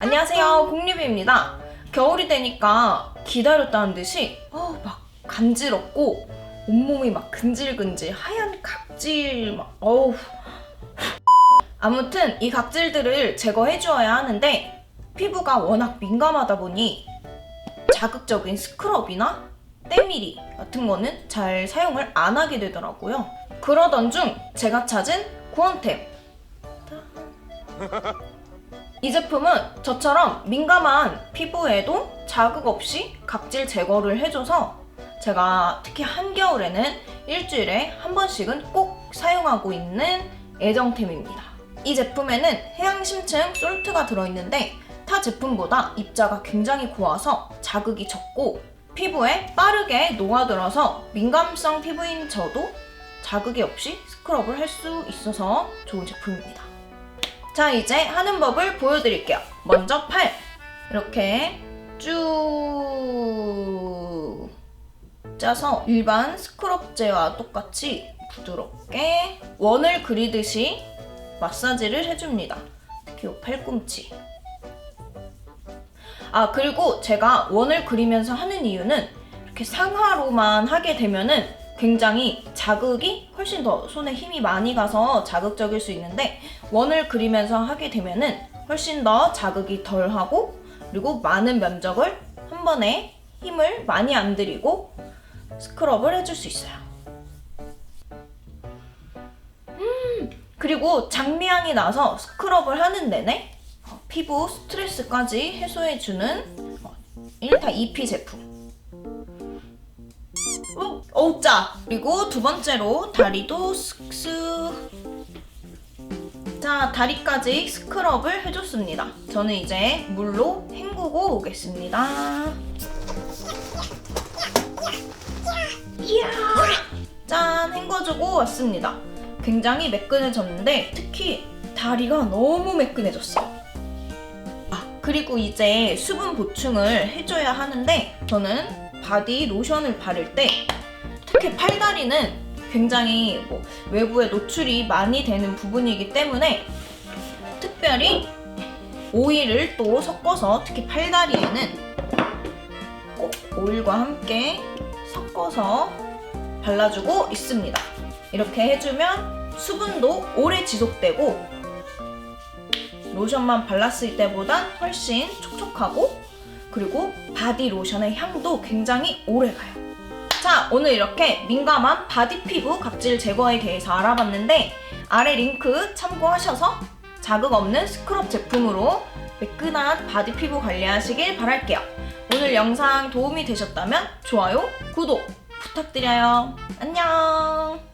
안녕하세요 공리비입니다. 겨울이 되니까 기다렸다는 듯이 어, 막 간지럽고 온몸이 막 근질근질 하얀 각질 막 어우. 아무튼 이 각질들을 제거해 주어야 하는데 피부가 워낙 민감하다 보니 자극적인 스크럽이나 때밀이 같은 거는 잘 사용을 안 하게 되더라고요. 그러던 중 제가 찾은 구원템 이 제품은 저처럼 민감한 피부에도 자극 없이 각질 제거를 해줘서 제가 특히 한겨울에는 일주일에 한 번씩은 꼭 사용하고 있는 애정템입니다. 이 제품에는 해양심층 솔트가 들어있는데 타 제품보다 입자가 굉장히 고와서 자극이 적고 피부에 빠르게 녹아들어서 민감성 피부인 저도 자극이 없이 스크럽을 할 수 있어서 좋은 제품입니다. 자 이제 하는 법을 보여드릴게요. 먼저 팔 이렇게 쭉 짜서 일반 스크럽제와 똑같이 부드럽게 원을 그리듯이 마사지를 해줍니다. 특히 이 팔꿈치. 아 그리고 제가 원을 그리면서 하는 이유는 이렇게 상하로만 하게 되면은 굉장히 자극이 훨씬 더 손에 힘이 많이 가서 자극적일 수 있는데 원을 그리면서 하게 되면은 훨씬 더 자극이 덜 하고 그리고 많은 면적을 한 번에 힘을 많이 안 들이고 스크럽을 해줄 수 있어요. 음, 그리고 장미향이 나서 스크럽을 하는 내내 어, 피부 스트레스까지 해소해주는 어, 1타 2P 제품. 어, 짜. 그리고 두 번째로 다리도 쓱쓱. 자, 다리까지 스크럽을 해줬습니다. 저는 이제 물로 헹구고 오겠습니다. 이야! 짠! 헹궈주고 왔습니다. 굉장히 매끈해졌는데 특히 다리가 너무 매끈해졌어요. 아, 그리고 이제 수분 보충을 해줘야 하는데 저는 바디 로션을 바를 때 특히 팔다리는 굉장히 뭐 외부에 노출이 많이 되는 부분이기 때문에 특별히 오일을 또 섞어서 특히 팔다리에는 꼭 오일과 함께 섞어서 발라주고 있습니다. 이렇게 해주면 수분도 오래 지속되고 로션만 발랐을 때보다 훨씬 촉촉하고 그리고 바디 로션의 향도 굉장히 오래 가요. 자, 오늘 이렇게 민감한 바디 피부 각질 제거에 대해서 알아봤는데 아래 링크 참고하셔서 자극 없는 스크럽 제품으로 매끈한 바디 피부 관리하시길 바랄게요. 오늘 영상 도움이 되셨다면 좋아요, 구독 부탁드려요. 안녕!